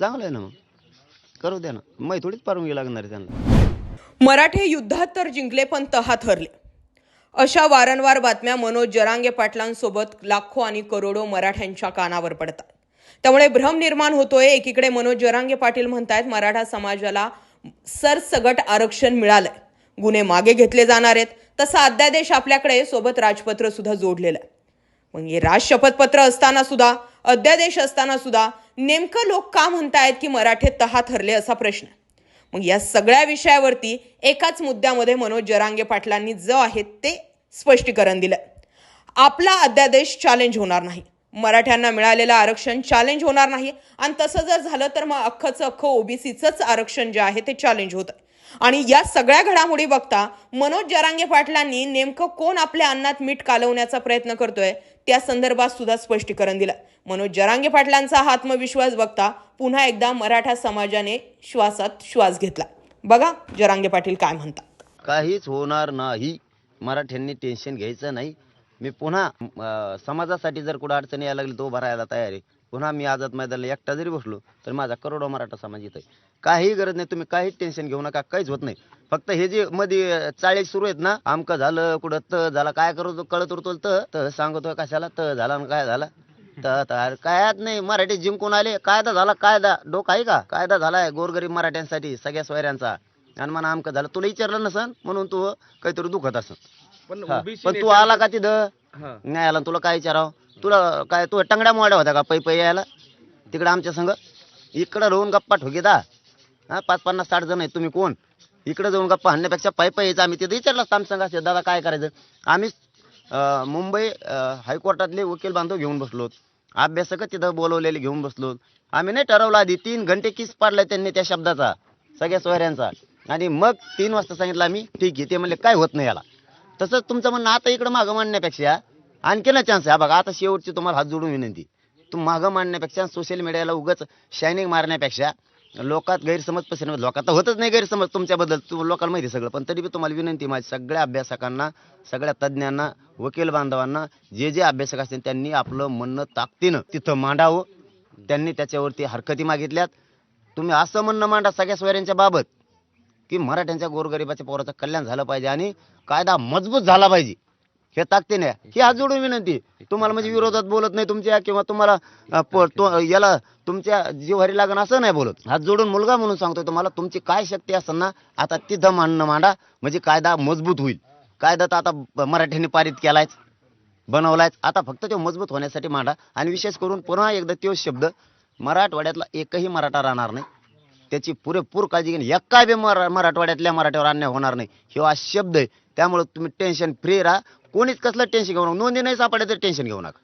चांगलं आहे ना मग. करू द्या ना. मै थोडीच परवानगी लागणार आहे त्यांना. मराठे युद्धात तर जिंकले पण तहात हरले अशा वारंवार बातम्या मनोज जरांगे पाटलांसोबत लाखो आणि करोडो मराठ्यांच्या कानावर पडतात. त्यामुळे भ्रम निर्माण होतोय. एकीकडे मनोज जरांगे पाटील म्हणतायत मराठा समाजाला सरसगट आरक्षण मिळालंय. गुन्हे मागे घेतले जाणार आहेत. तसा अध्यादेश आपल्याकडे सोबत राजपत्र सुद्धा जोडलेलं आहे. मग हे राजशपथपत्र असताना सुद्धा अध्यादेश असताना सुद्धा नेमकं लोक का म्हणतायत की मराठे तहा ठरले असा प्रश्न? मग या सगळ्या विषयावरती एकाच मुद्द्यामध्ये मनोज जरांगे पाटलांनी जो आहे ते स्पष्टीकरण दिलं. आपला अध्यादेश चॅलेंज होणार नाही. मराठ्यांना मिळालेलं आरक्षण चॅलेंज होणार नाही. आणि तसं जर झालं तर मग अख्खचं अख्खं ओबीसीचंच आरक्षण जे आहे ते चॅलेंज होतं. आणि या सगळ्या घडामोडी बघता मनोज जरांगे पाटलांनी नेमकं कोण आपल्या अन्नात मीठ कालवण्याचा प्रयत्न करतोय? त्या संदर्भात सुद्धा स्पष्टीकरण दिलं. मनोज जरांगे पाटलांचा हा आत्मविश्वास बघता पुन्हा एकदा मराठा समाजाने श्वासात श्वास घेतला. बघा जरांगे पाटील काय म्हणतात. काहीच होणार नाही. मराठ्यांनी टेन्शन घ्यायचं नाही. मी पुन्हा समाजासाठी जर कुठं अडचणी यायला लागली तो भरायला तयार आहे. पुन्हा मी आझाद मैदानाला एकटा जरी बसलो तर माझा करोडो मराठा समाज इथं आहे काही गरज नाही तुम्ही काहीच टेन्शन घेऊ नका काहीच होत नाही. फक्त हे जे मध्ये चाळे सुरू आहेत ना आमकं झालं कुठं त झाला काय करतो कळत उरतो त त सांगतोय कशाला त झाला काय झाला. तर कायच नाही मराठी जिंकून आले कायदा झाला कायदा. डोक आहे का? कायदा झालाय गोरगरीब मराठ्यांसाठी सगळ्या सोयऱ्यांचा. आणि म्हणा आमकं झालं. तुला विचारलं नसन म्हणून तू काहीतरी दुखत असन पण तू आला का तिथं. नाही आला तुला काय विचारावं? तुला काय तू टंगड्या मोड्या होता का पै पै यायला? तिकडं आमच्या संग इकडं राहून गप्पा ठोकीदा हा पाच पन्नास साठ जण आहेत. तुम्ही कोण? इकडे जाऊन गप्पा हाणण्यापेक्षा पायी पायी यायचं. आम्ही तिथं विचारलं असतं आमच्या संघ दादा काय करायचं? आम्ही मुंबई हायकोर्टातले वकील बांधव घेऊन बसलो अभ्यासक तिथं बोलवलेले घेऊन बसलो आम्ही नाही ठरवलं आधी. तीन घंटे किस पाडलाय त्यांनी त्या शब्दाचा सगळ्या सोयऱ्यांचा. आणि मग तीन वाजता सांगितलं आम्ही ठीक आहे. ते म्हणले काय होत नाही याला. तसंच तुमचं म्हणणं आता इकडं मागं मांडण्यापेक्षा आणखीन चान्स आहे. हा बघा आता शेवटची तुम्हाला हात जोडून विनंती. तू मागं मांडण्यापेक्षा सोशल मीडियाला उगाच शायनिंग मारण्यापेक्षा लोकात गैरसमज पसरवत लोकात तर होतच नाही गैरसमज तुमच्याबद्दल. तू लोकांना माहिती सगळं पण तरी बी तुम्हाला विनंती माझी सगळ्या अभ्यासकांना सगळ्या तज्ज्ञांना वकील बांधवांना जे जे अभ्यासक असतील त्यांनी आपलं म्हणणं ताकदीनं तिथं मांडावं. त्यांनी त्याच्यावरती हरकती मागितल्यात. तुम्ही असं म्हणणं मांडा सगळ्या सोयऱ्यांच्या बाबत की मराठ्यांच्या गोरगरिबाच्या पोराचं कल्याण झालं पाहिजे आणि कायदा मजबूत झाला पाहिजे. हे ताकदीने ही हात जोडून विनंती. तुम्हाला म्हणजे विरोधात बोलत नाही तुमच्या किंवा तुम्हाला प- तो- याला तुमच्या जिव्हारी लागण असं नाही बोलत. हात जोडून मुलगा म्हणून सांगतो तुम्हाला तुमची काय शक्ती असताना आता तिथं मांडणं मांडा. म्हणजे कायदा मजबूत होईल. कायदा तर आता ब- मराठ्यांनी पारित केलायच बनवलायच. आता फक्त तो मजबूत होण्यासाठी मांडा. आणि विशेष करून पुन्हा एकदा तो शब्द मराठवाड्यातला एकही मराठा राहणार नाही. त्याची पुरेपूर काळजी घेणे. एका बी मरा मराठवाड्यातल्या मराठ्यावर अन्याय होणार नाही. हे हा शब्द आहे. त्यामुळे तुम्ही टेन्शन फ्री राहा. कोणीच कसलं टेन्शन घेऊ नका. नोंदी नाही सापडायचं तर टेन्शन घेऊ नका.